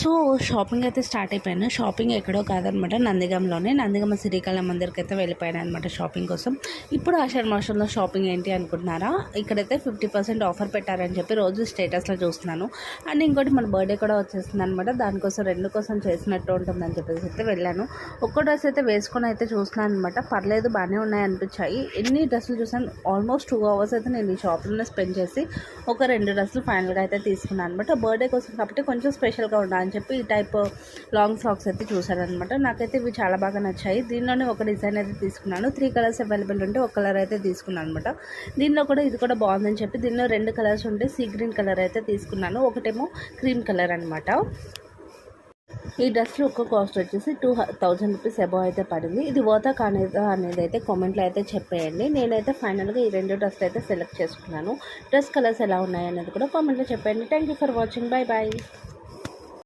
So shopping అయితే start అయిపోయాను shopping ఎక్కడో కాదనమాట నందిగంలోనే. నందిగమ్మ శ్రీకళ మందిర్కి అయితే వెళ్ళిపోయాను అనమాట షాపింగ్ కోసం. ఇప్పుడు ఆషాఢ మాసంలో షాపింగ్ ఏంటి అనుకుంటున్నారా? ఇక్కడైతే ఫిఫ్టీ పర్సెంట్ ఆఫర్ పెట్టారని చెప్పి రోజు స్టేటస్లో చూస్తున్నాను. అండ్ ఇంకోటి మన బర్త్డే కూడా వచ్చేస్తుంది అనమాట దానికోసం రెండు కోసం చేసినట్టు ఉంటుందని చెప్పేసి అయితే వెళ్ళాను. ఒక్క డ్రెస్ అయితే వేసుకొని అయితే చూస్తున్నాను అనమాట పర్లేదు బాగానే ఉన్నాయి అనిపించాయి. ఎన్ని డ్రెస్సులు చూసాను? ఆల్మోస్ట్ టూ అవర్స్ అయితే నేను ఈ షాప్లోనే స్పెండ్ చేసి ఒక రెండు డ్రెస్సులు ఫైనల్గా అయితే తీసుకున్నాను అనమాట బర్త్డే కోసం కాబట్టి కొంచెం స్పెషల్గా అని చెప్పి ఈ టైప్ లాంగ్ ఫ్రాక్స్ అయితే చూశాను అనమాట నాకైతే ఇవి చాలా బాగా నచ్చాయి. దీనిలోనే ఒక డిజైన్ అయితే తీసుకున్నాను. త్రీ కలర్స్ అవైలబుల్ ఉంటే ఒక కలర్ అయితే తీసుకున్నాను అనమాట దీనిలో కూడా ఇది కూడా బాగుందని చెప్పి దీనిలో రెండు కలర్స్ ఉంటే సీ గ్రీన్ కలర్ అయితే తీసుకున్నాను. ఒకటేమో క్రీమ్ కలర్ అనమాట ఈ డ్రెస్లో ఒక్క కాస్ట్ వచ్చేసి టూ థౌజండ్ రూపీస్ అబౌవ్ అయితే పడింది. ఇది ఓతా కానేదా అనేది అయితే కామెంట్లో అయితే చెప్పేయండి. నేనైతే ఫైనల్గా ఈ రెండు డ్రెస్లు అయితే సెలెక్ట్ చేసుకున్నాను. డ్రెస్ కలర్స్ ఎలా ఉన్నాయి అనేది కూడా కామెంట్లో చెప్పండి thank you for watching bye bye